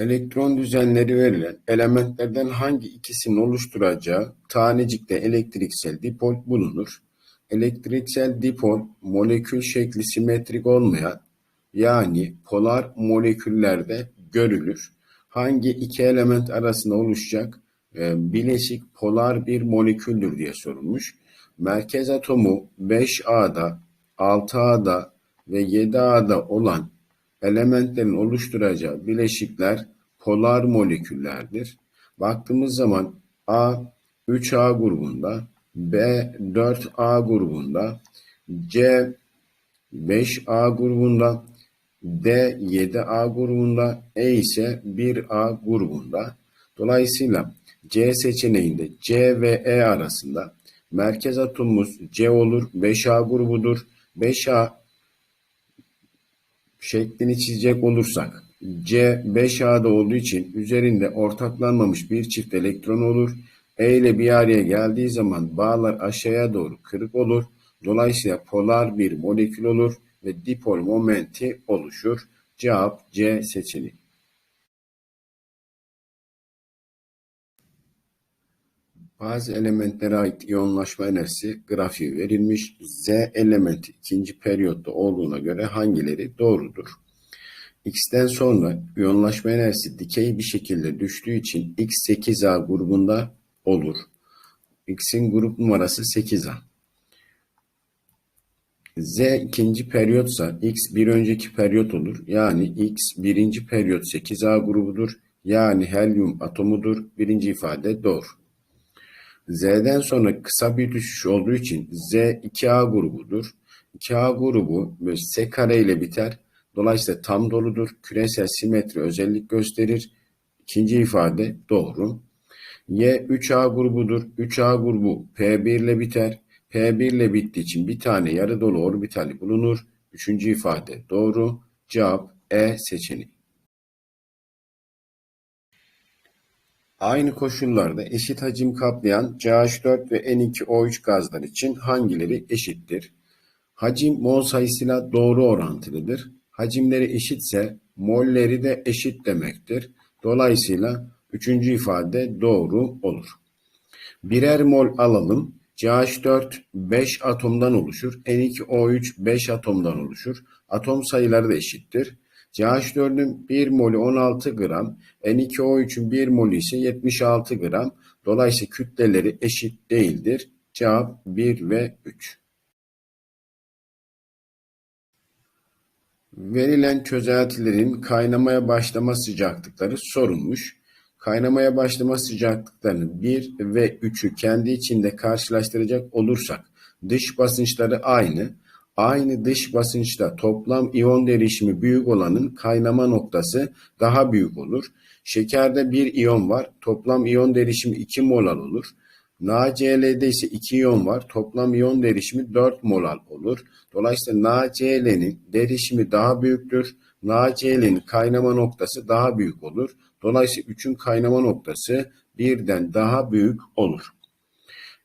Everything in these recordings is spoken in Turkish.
Elektron düzenleri verilen elementlerden hangi ikisinin oluşturacağı tanecikte elektriksel dipol bulunur. Elektriksel dipol molekül şekli simetrik olmayan yani polar moleküllerde görülür. Hangi iki element arasında oluşacak e, bileşik polar bir moleküldür diye sorulmuş. Merkez atomu 5A'da, 6A'da ve 7A'da olan elementlerin oluşturacağı bileşikler polar moleküllerdir. Baktığımız zaman A 3A grubunda, B 4A grubunda, C 5A grubunda, D 7A grubunda, E ise 1A grubunda. Dolayısıyla C seçeneğinde C ve E arasında merkez atomumuz C olur, 5A grubudur. 5A şeklini çizecek olursak C 5A'da olduğu için üzerinde ortaklanmamış bir çift elektron olur. E ile bir araya geldiği zaman bağlar aşağıya doğru kırık olur. Dolayısıyla polar bir molekül olur ve dipol momenti oluşur. Cevap C seçeneği. Bazı elementlere ait iyonlaşma enerjisi grafiği verilmiş. Z elementi ikinci periyotta olduğuna göre hangileri doğrudur? X'ten sonra iyonlaşma enerjisi dikey bir şekilde düştüğü için X 8A grubunda olur. X'in grup numarası 8A. Z ikinci periyotsa X bir önceki periyot olur. Yani X birinci periyot 8A grubudur. Yani helyum atomudur. Birinci ifade doğru. Z'den sonra kısa bir düşüş olduğu için Z 2A grubudur. 2A grubu S kare ile biter. Dolayısıyla tam doludur. Küresel simetri özellik gösterir. İkinci ifade doğru. Y 3A grubudur. 3A grubu P1 ile biter. P1 ile bittiği için bir tane yarı dolu orbitali bulunur. Üçüncü ifade doğru. Cevap E seçeneği. Aynı koşullarda eşit hacim kaplayan CH4 ve N2O3 gazlar için hangileri eşittir? Hacim mol sayısıyla doğru orantılıdır. Hacimleri eşitse molleri de eşit demektir. Dolayısıyla üçüncü ifade doğru olur. Birer mol alalım. CH4 5 atomdan oluşur. N2O3 5 atomdan oluşur. Atom sayıları da eşittir. CH4'ün 1 molü 16 gram, N2O3'ün 1 molü ise 76 gram. Dolayısıyla kütleleri eşit değildir. Cevap 1 ve 3. Verilen çözeltilerin kaynamaya başlama sıcaklıkları sorulmuş. Kaynamaya başlama sıcaklıklarını 1 ve 3'ü kendi içinde karşılaştıracak olursak dış basınçları aynı. Aynı dış basınçta toplam iyon derişimi büyük olanın kaynama noktası daha büyük olur. Şekerde bir iyon var. Toplam iyon derişimi 2 molal olur. NaCl'de ise 2 iyon var. Toplam iyon derişimi 4 molal olur. Dolayısıyla NaCl'nin derişimi daha büyüktür. NaCl'nin kaynama noktası daha büyük olur. Dolayısıyla 3'ün kaynama noktası birden daha büyük olur.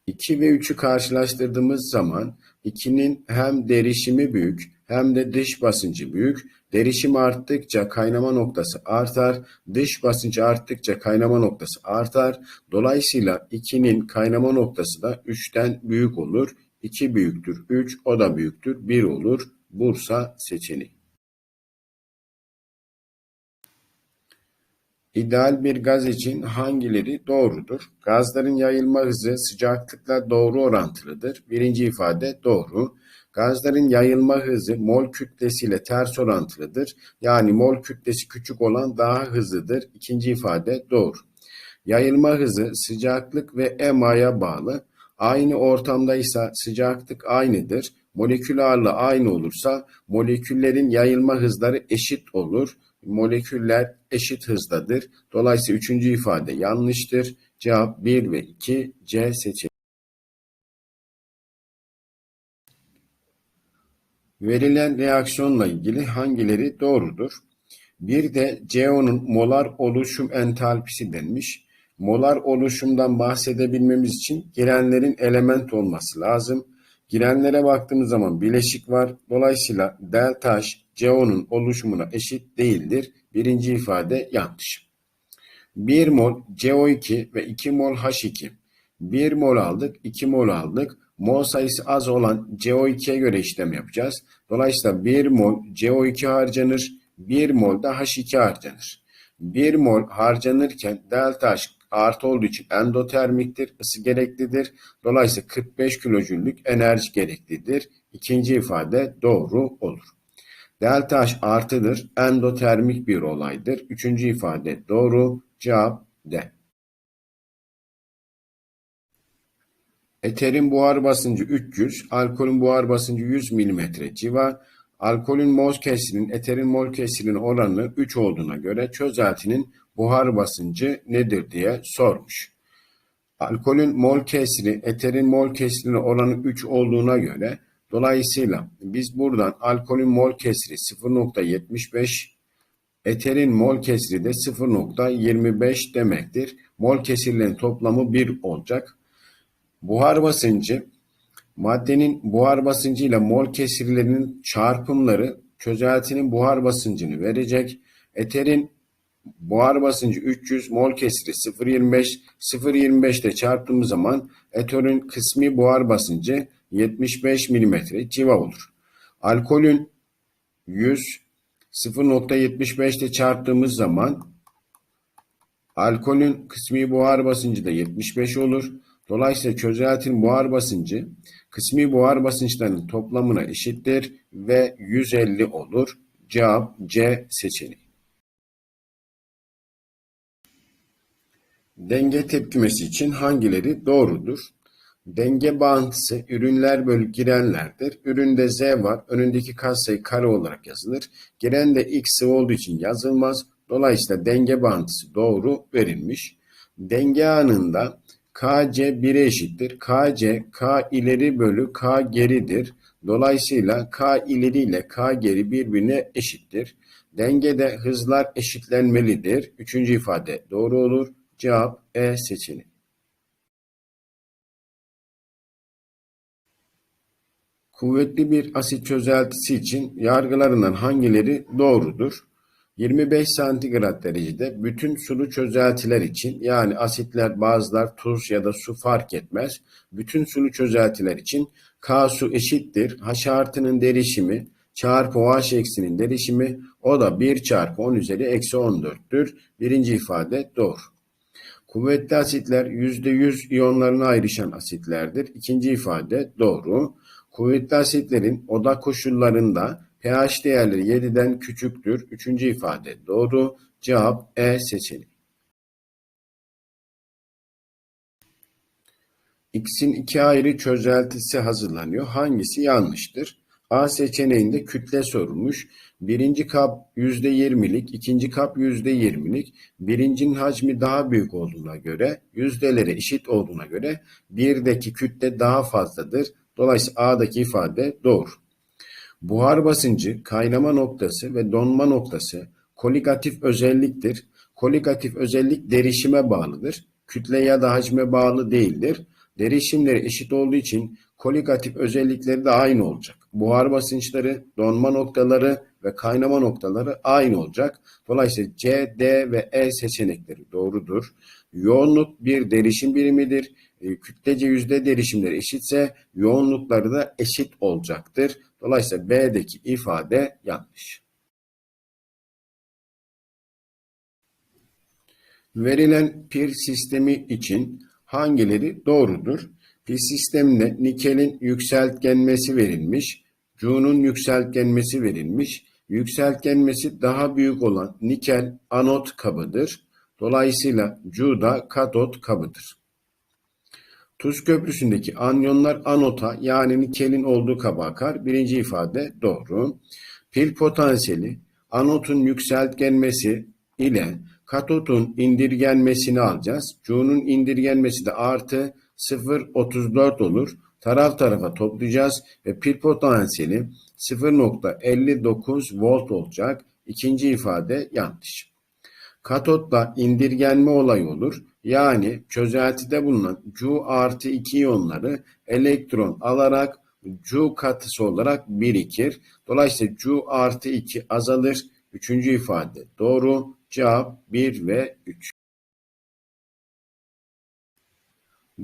2 ve 3'ü karşılaştırdığımız zaman 2'nin hem derişimi büyük hem de dış basıncı büyük. Derişim arttıkça kaynama noktası artar. Dış basınç arttıkça kaynama noktası artar. Dolayısıyla 2'nin kaynama noktası da 3'ten büyük olur. 2 büyüktür 3 o da büyüktür 1 olur. Bursa seçeneği. İdeal bir gaz için hangileri doğrudur? Gazların yayılma hızı sıcaklıkla doğru orantılıdır. Birinci ifade doğru. Gazların yayılma hızı mol kütlesiyle ters orantılıdır. Yani mol kütlesi küçük olan daha hızlıdır. İkinci ifade doğru. Yayılma hızı sıcaklık ve EMA'ya bağlı. Aynı ortamdaysa sıcaklık aynıdır. Molekül ağırlığı aynı olursa moleküllerin yayılma hızları eşit olur moleküller eşit hızdadır. Dolayısıyla üçüncü ifade yanlıştır. Cevap 1 ve 2 C seçeneği. Verilen reaksiyonla ilgili hangileri doğrudur? Bir de CO'nun molar oluşum entalpisi denmiş. Molar oluşumdan bahsedebilmemiz için girenlerin element olması lazım. Girenlere baktığımız zaman bileşik var. Dolayısıyla delta H CO'nun oluşumuna eşit değildir. Birinci ifade yanlış. 1 mol CO2 ve 2 mol H2. 1 mol aldık, 2 mol aldık. Mol sayısı az olan CO2'ye göre işlem yapacağız. Dolayısıyla 1 mol CO2 harcanır, 1 mol da H2 harcanır. 1 mol harcanırken delta H artı olduğu için endotermiktir, ısı gereklidir. Dolayısıyla 45 kilojüllük enerji gereklidir. İkinci ifade doğru olur. Delta H artıdır, endotermik bir olaydır. Üçüncü ifade doğru, cevap D. Eterin buhar basıncı 300, alkolün buhar basıncı 100 mm civa. Alkolün mol kesirinin eterin mol kesirinin oranı 3 olduğuna göre çözeltinin buhar basıncı nedir diye sormuş. Alkolün mol kesiri eterin mol kesirinin oranı 3 olduğuna göre dolayısıyla biz buradan alkolün mol kesiri 0.75 eterin mol kesiri de 0.25 demektir. Mol kesirlerin toplamı 1 olacak. Buhar basıncı maddenin buhar basıncı ile mol kesirlerinin çarpımları çözeltinin buhar basıncını verecek. Eterin buhar basıncı 300, mol kesiri 0.25. 0.25 ile çarptığımız zaman eterin kısmi buhar basıncı 75 mm civa olur. Alkolün 100, 0.75 ile çarptığımız zaman alkolün kısmi buhar basıncı da 75 olur. Dolayısıyla çözeltinin buhar basıncı kısmi buhar basınçlarının toplamına eşittir ve 150 olur. Cevap C seçeneği. Denge tepkimesi için hangileri doğrudur? Denge bağıntısı ürünler bölü girenlerdir. Üründe Z var. Önündeki katsayı kare olarak yazılır. Giren de X olduğu için yazılmaz. Dolayısıyla denge bağıntısı doğru verilmiş. Denge anında KC 1'e eşittir. KC K ileri bölü K geridir. Dolayısıyla K ileri ile K geri birbirine eşittir. Dengede hızlar eşitlenmelidir. Üçüncü ifade doğru olur. Cevap E seçeneği. Kuvvetli bir asit çözeltisi için yargılarından hangileri doğrudur? 25 santigrat derecede bütün sulu çözeltiler için yani asitler, bazılar, tuz ya da su fark etmez. Bütün sulu çözeltiler için K su eşittir. H artının derişimi çarpı OH eksinin derişimi o da 1 çarpı 10 üzeri eksi 14'tür. Birinci ifade doğru. Kuvvetli asitler %100 iyonlarına ayrışan asitlerdir. İkinci ifade doğru. Kuvvetli asitlerin oda koşullarında pH değerleri 7'den küçüktür. Üçüncü ifade doğru. Cevap E seçeneği. X'in iki ayrı çözeltisi hazırlanıyor. Hangisi yanlıştır? A seçeneğinde kütle sorulmuş. Birinci kap %20'lik, ikinci kap %20'lik. Birincinin hacmi daha büyük olduğuna göre, yüzdeleri eşit olduğuna göre birdeki kütle daha fazladır. Dolayısıyla A'daki ifade doğru. Buhar basıncı, kaynama noktası ve donma noktası koligatif özelliktir. Koligatif özellik derişime bağlıdır. Kütle ya da hacme bağlı değildir. Derişimleri eşit olduğu için koligatif özellikleri de aynı olacak. Buhar basınçları, donma noktaları ve kaynama noktaları aynı olacak. Dolayısıyla C, D ve E seçenekleri doğrudur. Yoğunluk bir derişim birimidir. E, kütlece yüzde derişimleri eşitse yoğunlukları da eşit olacaktır. Dolayısıyla B'deki ifade yanlış. Verilen pir sistemi için hangileri doğrudur? Pil sisteminde nikelin yükseltgenmesi verilmiş, Cu'nun yükseltgenmesi verilmiş. Yükseltgenmesi daha büyük olan nikel anot kabıdır. Dolayısıyla Cu da katot kabıdır. Tuz köprüsündeki anyonlar anota yani nikelin olduğu kaba akar. Birinci ifade doğru. Pil potansiyeli anotun yükseltgenmesi ile katotun indirgenmesini alacağız. Cu'nun indirgenmesi de artı 0.34 olur. Taraf tarafa toplayacağız ve pil potansiyeli 0.59 volt olacak. İkinci ifade yanlış. Katotta indirgenme olayı olur. Yani çözeltide bulunan Cu artı 2 iyonları elektron alarak Cu katısı olarak birikir. Dolayısıyla Cu artı 2 azalır. Üçüncü ifade doğru. Cevap 1 ve 3.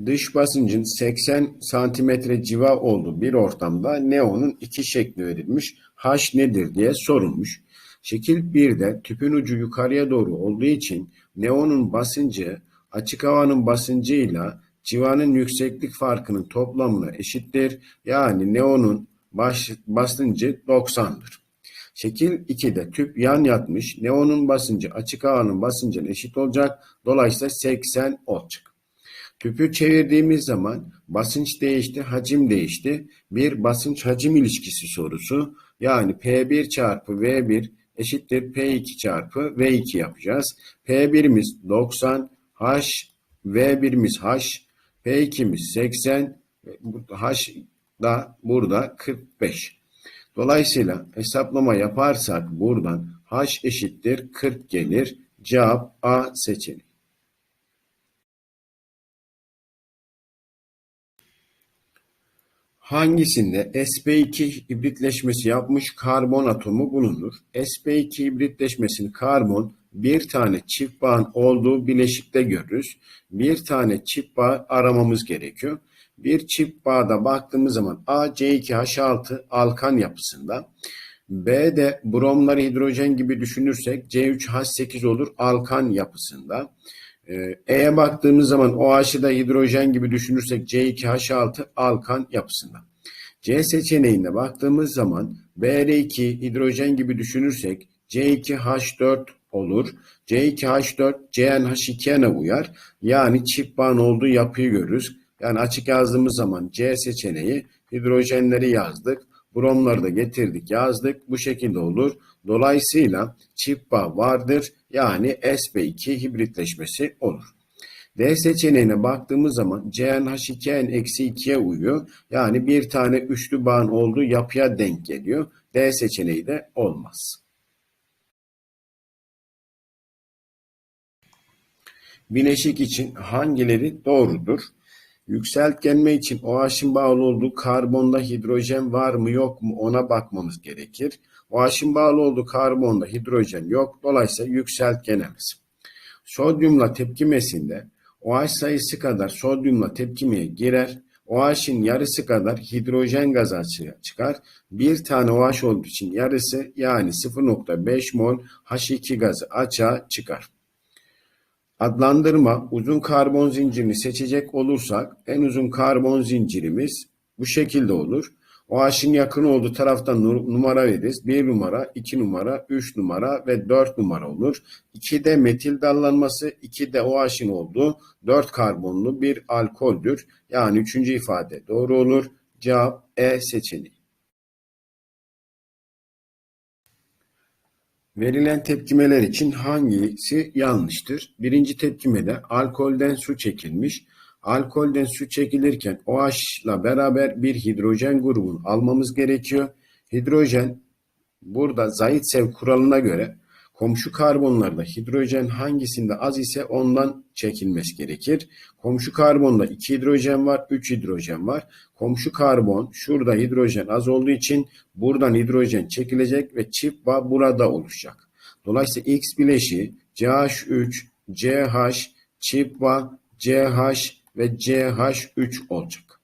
Dış basıncın 80 santimetre civa olduğu bir ortamda neonun iki şekli verilmiş. H nedir diye sorulmuş. Şekil 1'de tüpün ucu yukarıya doğru olduğu için neonun basıncı açık havanın basıncıyla civanın yükseklik farkının toplamına eşittir. Yani neonun baş, basıncı 90'dır. Şekil 2'de tüp yan yatmış. Neonun basıncı açık havanın basıncına eşit olacak. Dolayısıyla 80 olacak. Tüpü çevirdiğimiz zaman basınç değişti, hacim değişti. Bir basınç hacim ilişkisi sorusu. Yani P1 çarpı V1 eşittir P2 çarpı V2 yapacağız. P1'imiz 90, H, V1'imiz H, P2'miz 80, H da burada 45. Dolayısıyla hesaplama yaparsak buradan H eşittir 40 gelir. Cevap A seçeneği. Hangisinde sp2 hibritleşmesi yapmış karbon atomu bulunur? sp2 hibritleşmesini karbon bir tane çift bağın olduğu bileşikte görürüz. Bir tane çift bağ aramamız gerekiyor. Bir çift bağda baktığımız zaman A-C2H6 alkan yapısında. B de bromları hidrojen gibi düşünürsek C3H8 olur alkan yapısında. Ee, E'ye baktığımız zaman OH'ı da hidrojen gibi düşünürsek C2H6 alkan yapısında. C seçeneğine baktığımız zaman Br2 hidrojen gibi düşünürsek C2H4 olur. C2H4 CnH2'ye uyar. Yani çift bağın olduğu yapıyı görürüz. Yani açık yazdığımız zaman C seçeneği hidrojenleri yazdık. Bromları da getirdik yazdık. Bu şekilde olur. Dolayısıyla çift bağ vardır. Yani sp2 hibritleşmesi olur. D seçeneğine baktığımız zaman CnH2n-2'ye uyuyor. Yani bir tane üçlü bağın olduğu yapıya denk geliyor. D seçeneği de olmaz. Bileşik için hangileri doğrudur? Yükseltgenme için OH'ın bağlı olduğu karbonda hidrojen var mı yok mu ona bakmamız gerekir. OH'ın bağlı olduğu karbonda hidrojen yok. Dolayısıyla yükseltgenemiz. Sodyumla tepkimesinde OH sayısı kadar sodyumla tepkimeye girer. OH'ın yarısı kadar hidrojen gazı açığa çıkar. Bir tane OH olduğu için yarısı yani 0.5 mol H2 gazı açığa çıkar. Adlandırma uzun karbon zincirini seçecek olursak en uzun karbon zincirimiz bu şekilde olur. OH'ın yakın olduğu taraftan numara veririz. 1 numara, 2 numara, 3 numara ve 4 numara olur. 2'de metil dallanması, 2'de OH'ın olduğu 4 karbonlu bir alkoldür. Yani üçüncü ifade doğru olur. Cevap E seçeneği. Verilen tepkimeler için hangisi yanlıştır? Birinci tepkimede alkolden su çekilmiş. Alkolden su çekilirken OH ile beraber bir hidrojen grubunu almamız gerekiyor. Hidrojen burada Zaitsev kuralına göre komşu karbonlarda hidrojen hangisinde az ise ondan çekilmesi gerekir. Komşu karbonda 2 hidrojen var, 3 hidrojen var. Komşu karbon şurada hidrojen az olduğu için buradan hidrojen çekilecek ve çift bağ burada oluşacak. Dolayısıyla X bileşiği CH3, CH, çift bağ, CH ve CH3 olacak.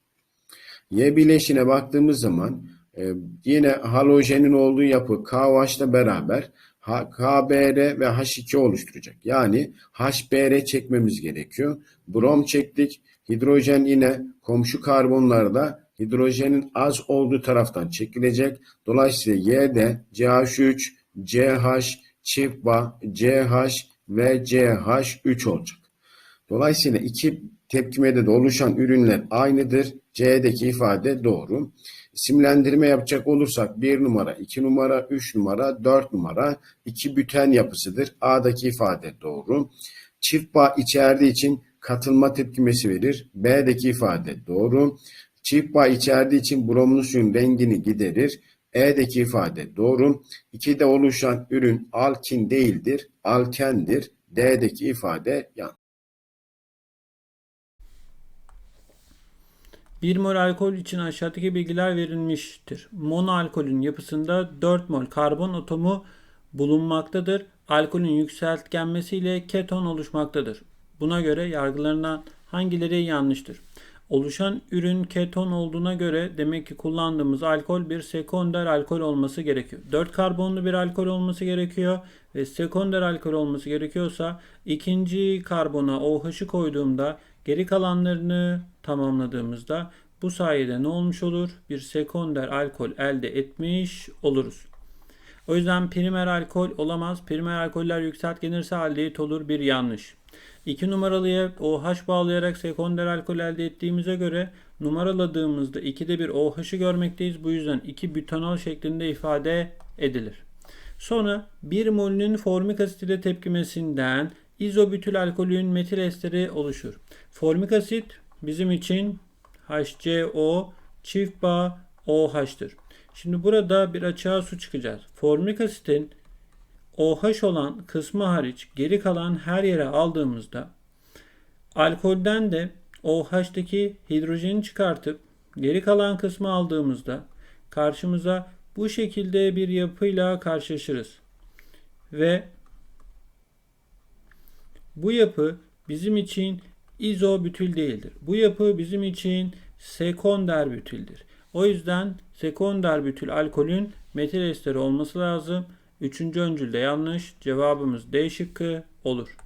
Y bileşine baktığımız zaman e, yine halojenin olduğu yapı KOH ile beraber KBr ve H2 oluşturacak. Yani HBr çekmemiz gerekiyor. Brom çektik. Hidrojen yine komşu karbonlarda hidrojenin az olduğu taraftan çekilecek. Dolayısıyla Y'de CH3, CH, çift bağ, CH ve CH3 olacak. Dolayısıyla iki tepkimede de oluşan ürünler aynıdır. C'deki ifade doğru. İsimlendirme yapacak olursak 1 numara, 2 numara, 3 numara, 4 numara iki büten yapısıdır. A'daki ifade doğru. Çift bağ içerdiği için katılma tepkimesi verir. B'deki ifade doğru. Çift bağ içerdiği için bromlu suyun rengini giderir. E'deki ifade doğru. 2'de oluşan ürün alkin değildir, alkendir. D'deki ifade yanlış. 1 mol alkol için aşağıdaki bilgiler verilmiştir. Mono alkolün yapısında 4 mol karbon atomu bulunmaktadır. Alkolün yükseltgenmesiyle keton oluşmaktadır. Buna göre yargılarından hangileri yanlıştır? Oluşan ürün keton olduğuna göre demek ki kullandığımız alkol bir sekonder alkol olması gerekiyor. 4 karbonlu bir alkol olması gerekiyor ve sekonder alkol olması gerekiyorsa ikinci karbona OH'ı koyduğumda geri kalanlarını tamamladığımızda bu sayede ne olmuş olur? Bir sekonder alkol elde etmiş oluruz. O yüzden primer alkol olamaz. Primer alkoller yükseltgenirse aldehit olur bir yanlış. 2 numaralıya OH bağlayarak sekonder alkol elde ettiğimize göre numaraladığımızda 2'de bir OH'ı görmekteyiz. Bu yüzden 2 butanol şeklinde ifade edilir. Sonra 1 molünün formik asit ile tepkimesinden izobütül alkolün metil esteri oluşur. Formik asit bizim için HCO çift bağ OH'tır. Şimdi burada bir açığa su çıkacağız. Formik asitin OH olan kısmı hariç geri kalan her yere aldığımızda alkolden de OH'taki hidrojeni çıkartıp geri kalan kısmı aldığımızda karşımıza bu şekilde bir yapıyla karşılaşırız. Ve bu yapı bizim için izobütül değildir. Bu yapı bizim için sekonder bütüldür. O yüzden sekonder bütül alkolün metil esteri olması lazım. Üçüncü öncülde yanlış. Cevabımız D şıkkı olur.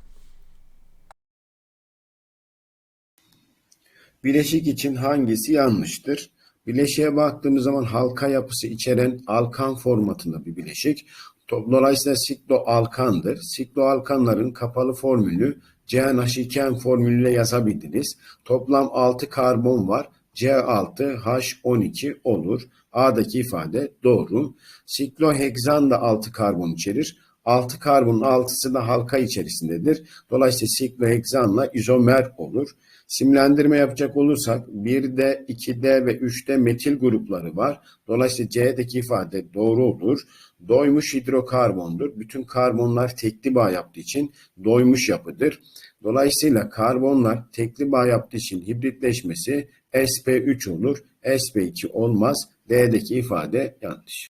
Bileşik için hangisi yanlıştır? Bileşiğe baktığımız zaman halka yapısı içeren alkan formatında bir bileşik. Dolayısıyla sikloalkandır. Sikloalkanların kapalı formülü CnH2n formülüyle yazabildiniz. Toplam 6 karbon var. C6H12 olur. A'daki ifade doğru. Sikloheksan da 6 karbon içerir. 6 karbonun 6'sı da halka içerisindedir. Dolayısıyla sikloheksanla izomer olur. Simlendirme yapacak olursak 1'de, 2'de ve 3'te metil grupları var. Dolayısıyla C'deki ifade doğru olur. Doymuş hidrokarbondur. Bütün karbonlar tekli bağ yaptığı için doymuş yapıdır. Dolayısıyla karbonlar tekli bağ yaptığı için hibritleşmesi sp3 olur. sp2 olmaz. D'deki ifade yanlış.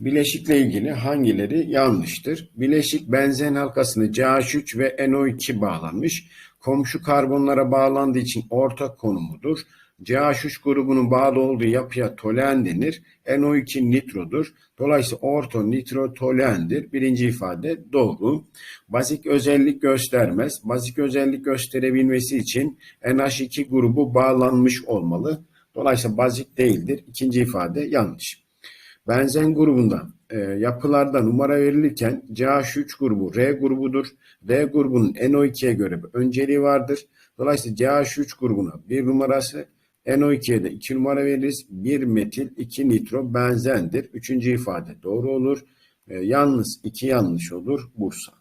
Bileşikle ilgili hangileri yanlıştır? Bileşik benzen halkasını CH3 ve NO2 bağlanmış. Komşu karbonlara bağlandığı için ortak konumudur. CH3 grubunun bağlı olduğu yapıya tolen denir. NO2 nitrodur. Dolayısıyla orto nitrotolendir. Birinci ifade doğru. Bazik özellik göstermez. Bazik özellik gösterebilmesi için NH2 grubu bağlanmış olmalı. Dolayısıyla bazik değildir. İkinci ifade yanlış. Benzen grubundan e, yapılarda numara verilirken CH3 grubu R grubudur. D grubunun NO2'ye göre bir önceliği vardır. Dolayısıyla CH3 grubuna bir numarası NO2'ye de 2 numara veririz. 1 metil 2 nitro benzendir. Üçüncü ifade doğru olur. E, yalnız 2 yanlış olur. Bursa.